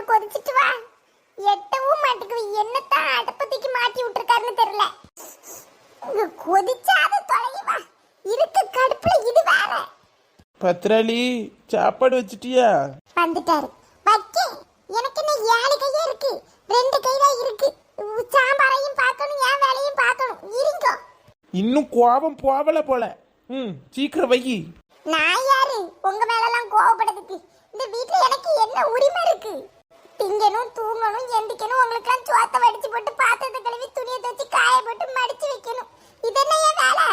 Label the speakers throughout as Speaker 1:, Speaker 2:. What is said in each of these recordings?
Speaker 1: சாம்பார் கொதிச்சிட்டு வா. எட்டவும் மாட்டுக்கு என்னத்தான் அடுப்பத்திக்கு மாட்டி விட்டுருக்காருன்னு தெரியல. கொதிச்சாத தொலைகி வா. இருக்க கடுப்புல இது வேற.
Speaker 2: பத்ராளி சாப்பாடு வச்சிட்டியா?
Speaker 1: வந்துட்டாரு. வைக்க எனக்கு என்ன ஏழு கையா இருக்கு. ரெண்டு கை தான் இருக்கு. சாம்பாரையும் பார்க்கணும் என் வேலையும் பார்க்கணும். இருங்க.
Speaker 2: இன்னும் கோபம் போகல போல. ம் சீக்கிரம் வை
Speaker 1: நான் யாரு? உங்க மேலலாம் கோவப்படுறதுக்கு. இந்த வீட்ல எனக்கு என்ன உரிமை இருக்கு? திங்கணும் தூங்கணும் எந்திக்கணும் உங்களுக்கெல்லாம் சோத்த வடிச்சு போட்டு பாத்திரத்தை கழுவி துணியை துவச்சு காய போட்டு மடிச்சு வைக்கணும். இதென்ன என் வேலை?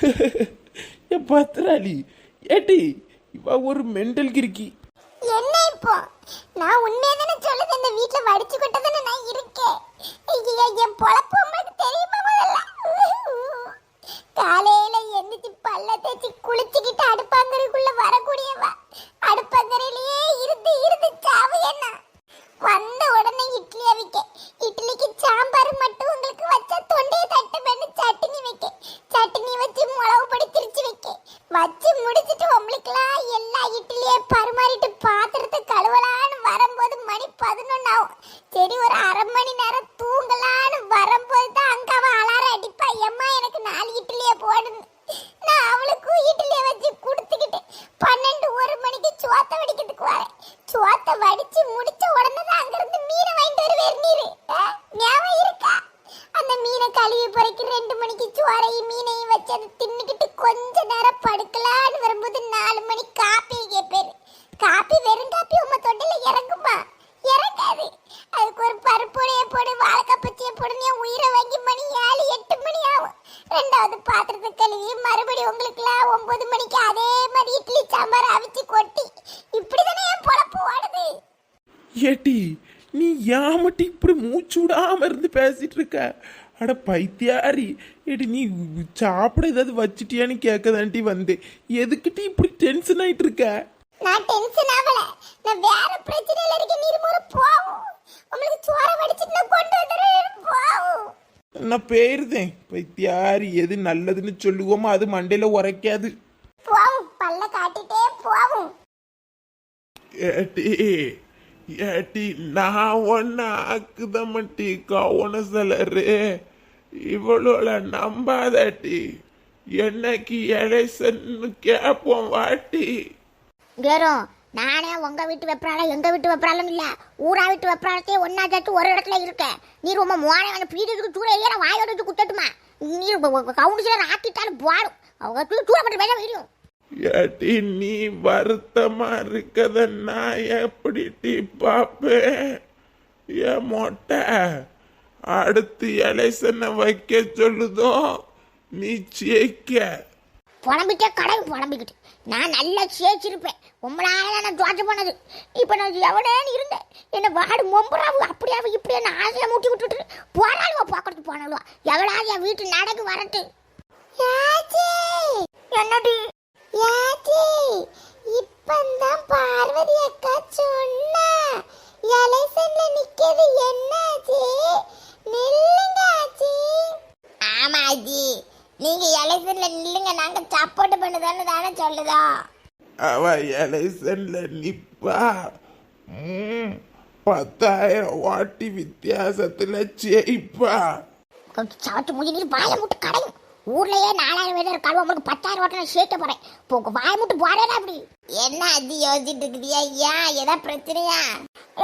Speaker 2: ஏ பத்ராளி ஏட்டி இவ ஒரு மெண்டல் கிறுக்கி.
Speaker 1: என்ன இப்போ? நான் உண்மையை தானே சொல்லுது இந்த வீட்ல வடிச்சு கொட்ட தானே நான் இருக்கேன். ஐயா, என் பொழப்பு உங்களுக்கு தெரியுமா முதல்ல? காலையில எந்திரிச்சு பல்ல தேய்ச்சி குளிச்சுக்கிட்டு அடுப்பங்கரைக்குள்ள வரக்கூடியவா அடுப்பங்கரையிலேயே இருந்து இருந்து சாவு என்ன வந்த உடனே இட்லி அவிக்க இட்லிக்கு சாம்பார் மட்டும் உங்களுக்கு வச்சா தொண்டையை தட்டு பண்ணி சட்னி வைக்க சட்னி வச்சு மிளகு பொடி திரிச்சு வைக்க வச்சு முடிச்சிட்டு உங்களுக்குலாம் எல்லா இட்லியே பரிமாறிட்டு பாத்திரத்தை கழுவலான்னு வரும்போது மணி பதினொன்னு ஆகும் சரி ஒரு அரை மணி நேரம் தூங்கலான்னு வரும்போது தான் அங்க அவ அலாரம் அடிப்பா எம்மா எனக்கு நாலு இட்லியே போடுன்னு நான் அவளுக்கு இட்லியை வச்சு கொடுத்துக்கிட்டு பன்னெண்டு ஒரு மணிக்கு சோத்த வடிக்கிறதுக்கு வரேன் சோத்த வடிச்சு முடிச்ச உடனே தான் அங்கிருந்து மீனை வாங்கிட்டு வருவேர் நீரு ஆ? ஞாபகம் இருக்கா அந்த மீனை கழுவி பிறகு ரெண்டு மணிக்கு சோறையும் மீனையும் வச்சு அதை தின்னுக்கிட்டு கொஞ்ச நேரம் படுக்கலான்னு வரும்போது நாலு மணி காப்பி கேட்பேரு காப்பி வெறும் காப்பி உங்க தொண்டையில இறங்குமா இறங்காது அதுக்கு ஒரு பருப்புடைய போடு வாழைக்காய் பச்சையை போடுன்னு என் உயிரை வாங்கி மணி ஏழு எட்டு மணி ஆகும் ரெண்டாவது பாத்திரத்தை கழுவி மறுபடியும் உங்களுக்குலாம் ஒன்பது மணிக்கு அதே மாதிரி இட்லி சாம்பார் அவிச்சு கொட்டி இப்படிதானே என் பொழப்பு ஓடுது
Speaker 2: ஏட்டி நீ ஏன் மட்டும் இப்படி மூச்சு விடாம இருந்து பேசிட்டு இருக்க அட பைத்தியாரி. ஏடி நீ சாப்பிட ஏதாவது வச்சிட்டியான்னு கேட்கதான்ட்டி வந்தேன். எதுக்கிட்டி இப்படி டென்ஷன் ஆயிட்டு இருக்க
Speaker 1: நான் டென்ஷன் ஆகல நான் வேற பிரச்சனையில இருக்க நீர்முறை போகும் உங்களுக்கு சோற வடிச்சிட்டு நான் கொண்டு வந்துடுறேன். போகும்
Speaker 2: நான் போயிருந்தேன் பைத்தியாரி எது நல்லதுன்னு சொல்லுவோமோ அது மண்டையில உரைக்காது.
Speaker 1: போகும் பல்ல காட்டிட்டே போகும்
Speaker 2: ஏட்டி ஏட்டி நான் ஒன்ன ஆக்குத மட்டி கவுன சிலரு. இவளோட நம்பாதட்டி. என்னைக்கு எலைசன்னு கேட்போம் வாட்டி.
Speaker 1: வெறும் நானே உங்க வீட்டு வெப்பராளம் எங்க வீட்டு வெப்பராளம் இல்ல. ஊரா வீட்டு வெப்பராளத்தையே ஒன்னா சேர்த்து ஒரு இடத்துல இருக்க. நீ ரொம்ப மோனை வந்து பீடிக்கு தூர ஏற வாயோட குத்தட்டுமா? நீ கவுன்சிலர் ஆக்கிட்டாலும் போடும். அவங்க தூர மட்டும் வேலை தெரியும்
Speaker 2: ஏட்டி நீ வருத்தமா இருக்கத நான் எப்படி டீ பாப்பேன்? ஏன் மொட்டை அடுத்து எலைசனை வைக்க சொல்லுதோ? நீ ஜெயிக்க.
Speaker 1: புலம்பிட்டே கடை புலம்பிக்கிட்டு. நான் நல்லா சேச்சிருப்பேன் உங்களால நான் தோற்று போனது இப்போ நான் எவனேன்னு இருந்தேன் என்ன வாடு மொம்புறாவு அப்படியாவு இப்படியே நான் ஆசையை மூட்டி விட்டுட்டு போராளுவா பார்க்கறதுக்கு போனாலுவா. எவளாவது என் வீட்டு நடக்கு வரட்டு. என்னடி? யாச்சி இப்பந்தான் பார்வதி அக்கா சொன்னா எலெக்ஷன்ல நிக்கிறது என்னாச்சு? நில்லுங்க ஆச்சி. ஆமா ஆச்சி. நீங்க எலெக்ஷன்ல நில்லுங்க நாங்க சப்போர்ட் பண்ணுதான்னு தானே சொல்லுதோம்
Speaker 2: அவ எலெக்ஷன்ல நிப்பா. பத்தாயிரம் வாட்டி வித்தியாசத்துல ஜெயிப்பா.
Speaker 1: கொஞ்சம் சாப்பிட்டு முடிஞ்சு நீ வாயை முட்டு கடையும் ஊர்லயே நாலாயிரம் பேர் இருக்காலும் உங்களுக்கு பத்தாயிரம் ஓட்டணும் நான் சேர்க்க போறேன் இப்போ வாய் மட்டும் முட்டு போறேன் அப்படி. என்ன அது யோசிச்சுட்டு இருக்குதியா ஏன் ஏதா பிரச்சனையா?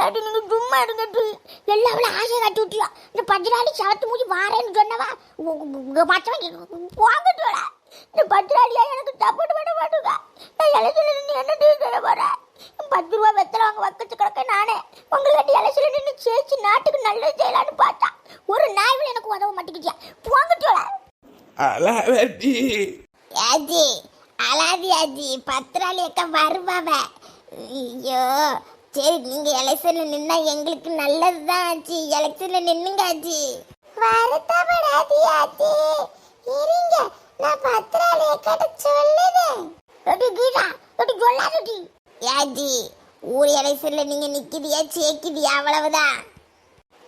Speaker 1: ஏடி நீங்க சும்மா எடுங்கட்டு எல்லாம் அவ்வளோ ஆசை காட்டி விட்டியா இந்த பத்து நாளைக்கு சாத்து மூஞ்சி வாரேன்னு சொன்னவா? உ- உ- இந்த பத்து நாளையா எனக்கு சப்போர்ட் பண்ண மாட்டேங்க நான் எலெக்ஷன்ல நின்று என்ன டீ சொல்ல போறேன் பத்து ரூபா வெத்தலை வாங்க வக்கத்து கிடக்க நானே. உங்களுக்கு எலெக்ஷன்ல நின்று சேர்த்து நாட்டுக்கு நல்லது செய்யலான்னு பார்த்தா. ஒரு நாய்வில் எனக்கு உதவ மாட்டேங்கிட்டியா போங்கட்டு
Speaker 2: அலாவட்டி
Speaker 1: ஆஜி அலாதி ஆஜி பத்திராளி அக்கா வருவாவ. ஐயோ. சரி நீங்க எலெக்ஷன்ல நின்னா எங்களுக்கு நல்லதுதான் ஆச்சு எலெக்ஷன்ல நின்னுங்க ஆச்சி வருத்தப்படாதி ஆச்சி இருங்க. நான் பத்திராளி அக்காட்ட சொல்லுதேன் எடி கீதா எடி சொல்லாதடி ஆஜி ஊர் எலெக்ஷன்ல நீங்க நிக்கிறியா சேக்கிறியா அவ்வளவுதான்.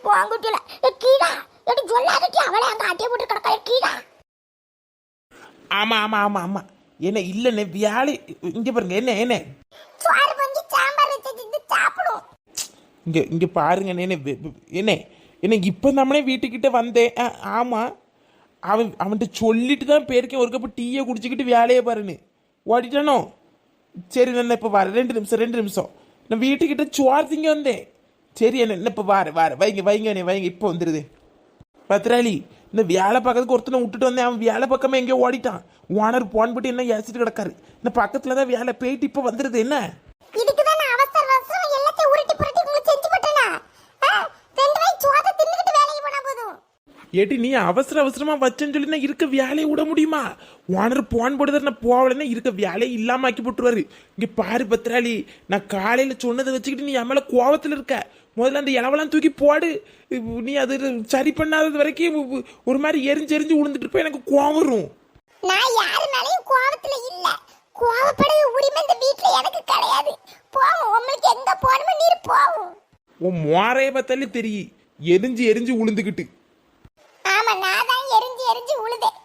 Speaker 1: போங்கட்டில. கீழா எடி சொல்லாதடி அவளை அங்க அட்டை போட்டு கிடக்கா. கீழா
Speaker 2: ஆமா ஆமா ஆமா ஆமா. என்ன இல்லைண்ணே வியாழி இங்க பாருங்க என்ன என்ன? இங்கே இங்கே பாருங்க என்ன என்ன என்ன இப்போ நம்மளே வீட்டுக்கிட்ட வந்தேன். ஆமாம் அவன் அவன்கிட்ட சொல்லிட்டு தான் போயிருக்கேன் ஒரு கப்பு டீயை குடிச்சிக்கிட்டு வேலையை பாருன்னு. ஓடிட்டானோ? சரி நான் இப்போ வரேன். ரெண்டு நிமிஷம் ரெண்டு நிமிஷம். நான் வீட்டுக்கிட்ட சோறு திங்க வந்தேன். சரி என்ன என்ன இப்போ வாரேன் வாரேன். வைங்க வைங்க வைங்க இப்போ வந்துடுது பத்ராளி இந்த வேலை பார்க்கறதுக்கு ஒருத்தனை விட்டுட்டு வந்தேன். அவன் வேலை பக்கமே எங்கேயோ ஓடிட்டான். ஓனர் போன் போட்டு என்ன ஏசிட்டு கிடக்காரு. இந்த பக்கத்தில் தான் வேலை. போயிட்டு இப்போ வந்துடுது என்ன? ஏட்டி நீ அவசர அவசரமா வச்சேன்னு சொல்லி நான் இருக்க வேலையை விட முடியுமா? ஓனர் போன் போடுறது நான் போகலன்னா இருக்க வேலையை இல்லாம ஆக்கி போட்டுருவாரு. இங்க பாரு பத்ராளி நான் காலையில சொன்னதை வச்சுக்கிட்டு நீ என் மேல கோவத்துல இருக்க. முதல்ல அந்த இளவெல்லாம் தூக்கி போடு. நீ அது சரி பண்ணாதது வரைக்கும் ஒரு மாதிரி எரிஞ்சு எரிஞ்சு விழுந்துட்டு இருப்ப எனக்கு கோவம் வரும்.
Speaker 1: நான் யாரு மேலயும் கோவத்துல இல்ல. கோவப்படுற உரிமை இந்த வீட்ல எனக்கு கிடையாது. போவோம். உங்களுக்கு எங்க போகணுமோ நீர் போவோம்.
Speaker 2: உன் மோரைய பார்த்தாலே தெரியும். எரிஞ்சு எரிஞ்சு உளுந்துக்கிட்டு.
Speaker 1: ஆமா நான் தான் எரிஞ்சு எரிஞ்சு உழுதேன்.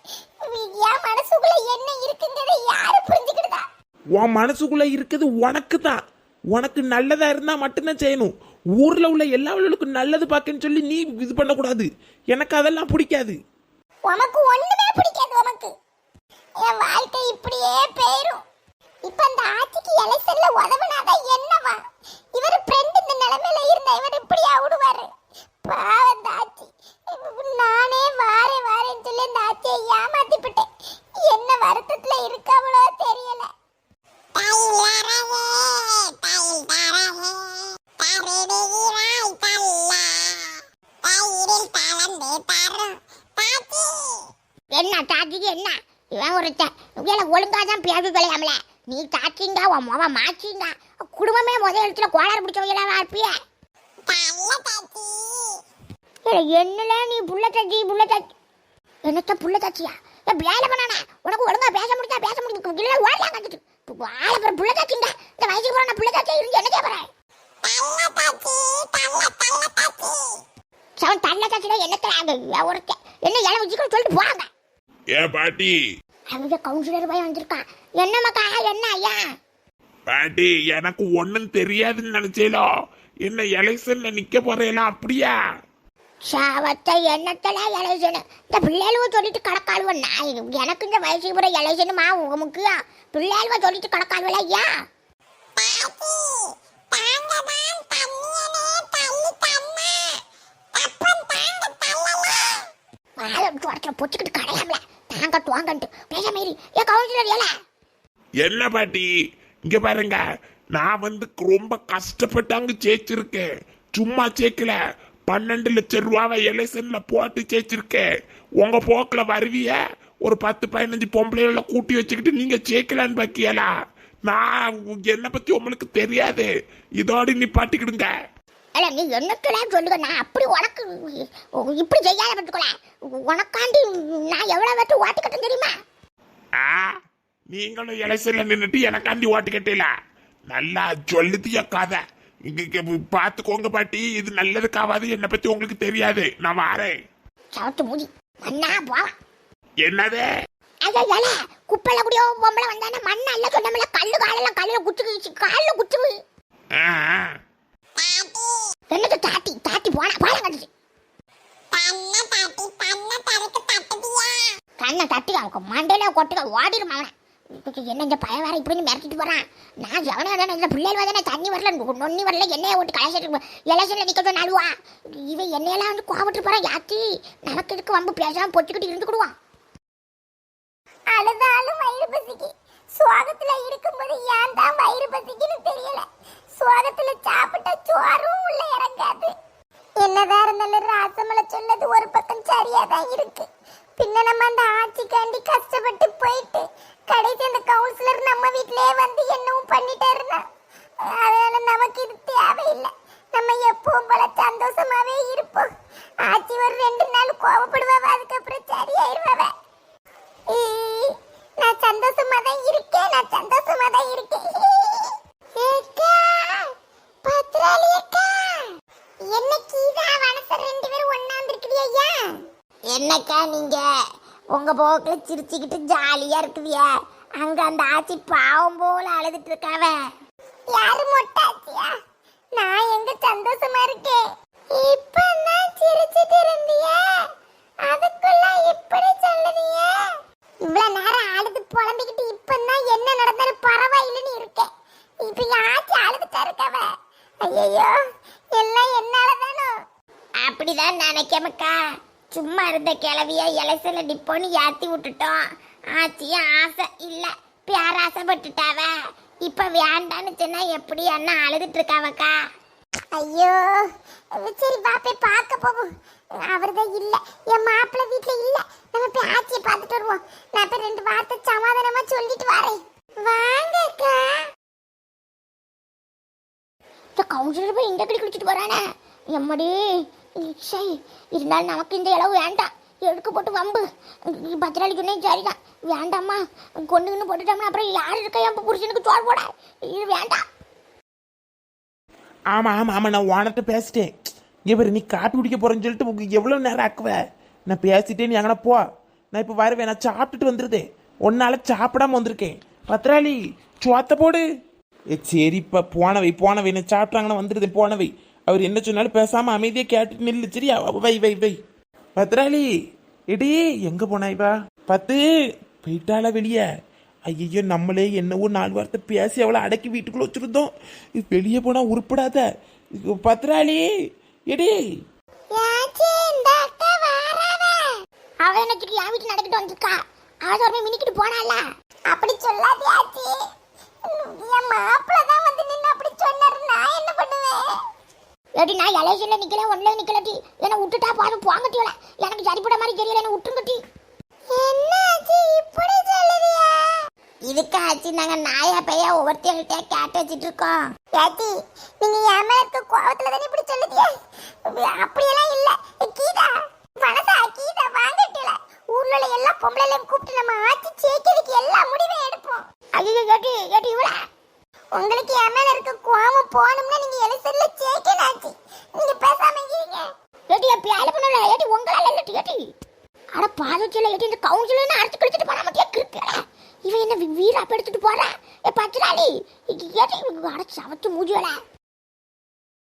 Speaker 1: என் மனசுக்குள்ள என்ன இருக்குங்கிறத யாரு புரிஞ்சுக்கிடுதா
Speaker 2: உன் மனசுக்குள்ள இருக்குது உனக்கு தான் உனக்கு நல்லதா இருந்தா மட்டும்தான் செய்யணும். ஊர்ல உள்ள எல்லா நல்லது பார்க்கன்னு சொல்லி நீ இது பண்ணக்கூடாது. எனக்கு அதெல்லாம் பிடிக்காது.
Speaker 1: உனக்கு ஒண்ணுமே பிடிக்காது உனக்கு என் வாழ்க்கை இப்படியே போயிரும். இப்ப அந்த ஆட்சிக்கு எலெக்ஷன்ல உதவுனாதான் என்னவா? இவர் ஃப்ரெண்ட் இந்த நிலைமையில இருந்தா இவர் இப்படி விடுவாரு பாவம் இந்த ஆட்சி நானே வாரேன் வாரேன்னு சொல்லி இந்த ஆட்சியை ஏமாத்திவிட்டேன் வருத்தத்துல இருக்காவளோ தெரியல என்ன தாச்சிக்கு என்ன இவன் ஒருத்தன் இவங்கள ஒழுங்கா தான் பேசி தொலையாமல நீ தாச்சிங்க உன் மொவ மாச்சிங்க குடும்பமே முத இடத்துல கோளாறு பிடிச்சவங்களா இருப்பிய என்னல நீ புள்ள தாச்சி புள்ள தாச்சி என்னத்த புள்ள தாச்சியா ஏன் வேலை பண்ணானே? உனக்கு ஒழுங்கா பேச முடிஞ்சா பேச முடியும் இல்லை ஓடலாம் கட்டிட்டு வாழ போற புள்ள தாச்சிங்க இந்த வயசுக்கு போற புள்ள தாச்சியா இருந்து என்ன கேட்பறேன் சவன் தள்ள தாச்சில என்னத்த? ஒருத்தன் என்ன இலை வச்சுக்கணும் சொல்லிட்டு போறாங்க.
Speaker 3: ஏ பாட்டி.
Speaker 1: அவங்க கவுன்சிலர் பையன் வந்திருக்கான் என்ன மக்கா என்ன ஐயா?
Speaker 3: பாட்டி எனக்கு ஒண்ணும் தெரியாதுன்னு நினைச்சேலோ. என்ன எலெக்ஷன்ல நிக்க போறேலாம் அப்படியா?
Speaker 1: சாவத்தை எண்ணத்துல எலைசனு இந்த பிள்ளைகளுவ சொல்லிட்டு கடக்காளுவ நான் எனக்கு இந்த வயசு பூரா எலைசனுமா உங்க முக்கியம். பிள்ளைகளுவ சொல்லிட்டு கடக்காளுவல ஐயா? பொச்சுக்கிட்டு கடையாமல. தாங்க துவாங்கன்ட்டு பேச மாரி ஏ கவுன்சிலர் ஏல.
Speaker 3: என்ன பாட்டி? இங்க பாருங்க. நான் வந்து ரொம்ப கஷ்டப்பட்டாங்க ஜெயிச்சிருக்கேன். சும்மா சேர்க்கல பன்னெண்டு லட்சம் ரூபாவை எலெக்ஷன்ல போட்டு ஜெயிச்சிருக்கேன். உங்க போக்கில் வருவிய? ஒரு பத்து பதினஞ்சு பொம்பளைகளை கூட்டி வச்சுக்கிட்டு நீங்க ஜெயிக்கலான்னு பாக்கியலா? நான் என்னை பத்தி உங்களுக்கு தெரியாது. இதோடு நீ பாட்டிக்கிடுங்க.
Speaker 1: அல்ல நீ என்னத்துலாம் சொல்லுங்க நான் அப்படி உனக்கு இப்படி செய்யாத பட்டுக்கல உனக்காண்டி நான் எவ்வளவு வெட்டு ஓட்டு கட்டும் தெரியுமா?
Speaker 3: ஆ நீங்களும் எலெக்ஷன்ல நின்னுட்டு எனக்காண்டி ஓட்டு கட்டல நல்லா சொல்லுதிய கதை. பாத்துக்கோங்க பாட்டி இது நல்லதுக்காவது என்னை பத்தி உங்களுக்கு தெரியாது. நான் வாரேன்.
Speaker 1: சவத்து மூடி. மண்ணா போவான்
Speaker 3: என்னது?
Speaker 1: ஏல குப்பையில கூடிய பொம்பளை வந்தானே மண்ண அல்ல சொன்னமல கல்லு காலெல்லாம் கல்லுல குத்து காலில் குத்து என்னது தாட்டி தாட்டி போனா பாலம் கட்டுச்சு. கண்ணை தட்டி அவங்க மண்டையில கொட்டுக்க ஓடிடும் அவனை. என்ன இந்த பய வேற இப்படி மிரட்டிட்டு போறான்? நான் ஜவனே தானே இந்த பிள்ளைகள் தானே தண்ணி வரல நொன்னி வரல எண்ணெயை ஓட்டு கலைச்சிட்டு எலெக்ஷன்ல நிக்க நழுவா இவன் எண்ணெயெல்லாம் வந்து கோவப்பட்டு போறான் யாத்தி நமக்கு இதுக்கு வம்பு பேசாம பொச்சுக்கிட்டு இருந்துக்கிடுவான் அழுதாலும் வயிறு பசிக்கு. சுவாகத்துல இருக்கும்போது ஏன் தான் வயிறு பசிக்குன்னு தெரியல. சோகத்துல சாப்பிட்ட சோறும் உள்ள இறங்காது. என்னதான் இருந்தாலும் ராசமலை சொன்னது ஒரு பக்கம் சரியாதான் இருக்கு. பின்ன நம்ம அந்த ஆட்சிக்காண்டி கஷ்டம் என்ன கீதா வனச ரெண்டு பேரும் ஒண்ணா இருக்குவியா என்னக்கா நீங்க? உங்க போக்குல சிரிச்சுக்கிட்டு ஜாலியா இருக்குவியா அங்க அந்த ஆச்சி பாவம் போல அழுதுட்டு இருக்காவ யாரு மொட்டாச்சியா? நான் எங்க சந்தோஷமா இருக்கேன்? இப்ப நான் சிரிச்சிட்டு இருந்தியா அதுக்குள்ள எப்படி சொல்லுதியா? இவ்வளவு நேரம் அழுது புலம்பிக்கிட்டு இப்ப நினைக்கமக்கா சும்மா இருந்த கிளவிய எலெக்ஷன்ல நிப்போன்னு ஏத்தி விட்டுட்டோம். ஆச்சியும் ஆசை இல்ல. பேராசைப்பட்டுட்டாவ இப்ப வேண்டான்னு சொன்னா எப்படி அண்ணா அழுதுட்டு இருக்காவக்கா ஐயோ சரி போய் பார்க்க போவோம். அவர்தான் இல்ல. என் மாப்பிள்ளை வீட்ல இல்ல. நம்ம போய் ஆச்சியை பார்த்துட்டு வருவோம். நான் போய் ரெண்டு வார்த்தை சமாதானமா சொல்லிட்டு வரேன். வாங்கக்கா. இந்த கவுன்சிலர் போய் இந்த கடி குடிச்சிட்டு வரானே எம்மடி சை இருந்தாலும் நமக்கு இந்த இளவு வேண்டாம். எடுக்க போட்டு வம்பு. பத்திராளி சொன்னேன் சரிதான். வேண்டாம்மா. கொண்டுன்னு போட்டுட்டோம்னா அப்புறம் யார் இருக்கா என் புருஷனுக்கு சோறு போட? இது வேண்டாம்.
Speaker 2: ஆமா ஆமா ஆமா நான் உனட்ட பேசிட்டேன். இவர் நீ காப்பி குடிக்க போறேன்னு சொல்லிட்டு உங்களுக்கு எவ்வளோ நேரம் ஆக்குவ? நான் பேசிட்டே நீ அங்கே போ. நான் இப்போ வருவேன் நான் சாப்பிட்டுட்டு வந்துடுது ஒன்னால சாப்பிடாம வந்திருக்கேன். பத்திராளி சுவாத்த போடு. ஏ சரிப்பா போனவை போனவை. நான் சாப்பிட்டாங்கன்னா வந்துடுது போனவை. அவர் என்ன சொன்னாலும் பேசாம அமைதியா கேட்டு நில்லு. சரியா? வை வை வை பத்ராளி எடி எங்க போனாய்வா பத்து போயிட்டாளா வெளியே? ஐயோ நம்மளே என்னவோ நாலு வார்த்தை பேசி அவளை அடக்கி வீட்டுக்குள்ள வச்சிருந்தோம். இது வெளியே போனா உருப்படாத. பத்ராளி பத்திராளி எடி.
Speaker 1: யாச்சி இந்த அக்கா என் நடக்கிட்டு வந்திருக்கா? மினிக்கிட்டு போனால அப்படி சொல்லாது என் மாப்பிள்ள தான் வந்து நின்று அப்படி சொன்னாரு ஏடி நான் எலெக்ஷன்ல நிக்கல ஒன்ல நிக்கலடி என்ன விட்டுட்டா பாரு போங்கட்டியோல எனக்கு சரிப்பட மாதிரி தெரியல என்ன விட்டுங்கட்டி என்ன ஆச்சு இப்படி சொல்லுறியா? இதுக்கு ஆச்சு நாங்க நாயா பையா ஒவ்வொருத்தையும் கேட்டு வச்சிட்டு இருக்கோம் ஏச்சி நீங்க என் மேல இருக்க கோவத்துல தானே இப்படி சொல்லுதியா? அப்படியெல்லாம் இல்ல. கீதா மனசா கீதா வாங்கட்டில ஊர்ல உள்ள எல்லா பொம்பளைலையும் கூப்பிட்டு நம்ம ஆட்சி ஜெயிக்கிறதுக்கு எல்லா முடிவும் எடுப்போம். ஐயோ ஏட்டி ஏட்டி இவளா. உங்களுக்கு என் மேல இருக்க கோவம் போகணும்னா நீங்க எலெக்ஷன்ல ஜெயிக்கணும் ஆச்சி நீங்க பேசாம இருங்க ஏட்டி எப்ப பண்ணல ஏட்டி உங்களால இல்ல அட பாதச்சில ஏட்டி இந்த கவுன்சிலர்னு அரைச்சு கழிச்சிட்டு போற மாட்டியா கிறுக்கல இவன் என்ன வீ- வீரா எடுத்துட்டு போறா? ஏ பச்சராளி ஏட்டி அட சவச்சு மூஞ்சி வேலை.